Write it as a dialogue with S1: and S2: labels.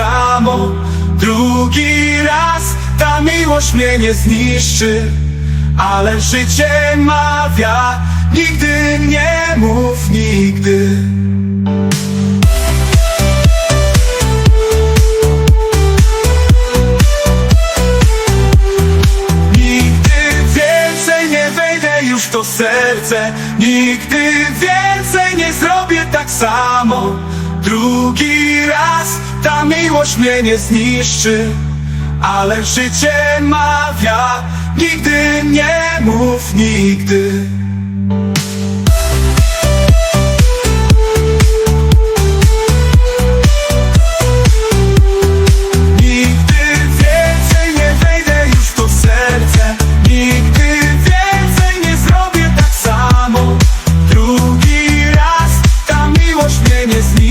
S1: samo. Drugi raz ta miłość mnie nie zniszczy Ale życie mawia Nigdy nie mów nigdy. To serce. Nigdy więcej nie zrobię tak samo. Drugi raz miłość mnie nie zniszczy Ale życie mawia Nigdy nie mów nigdy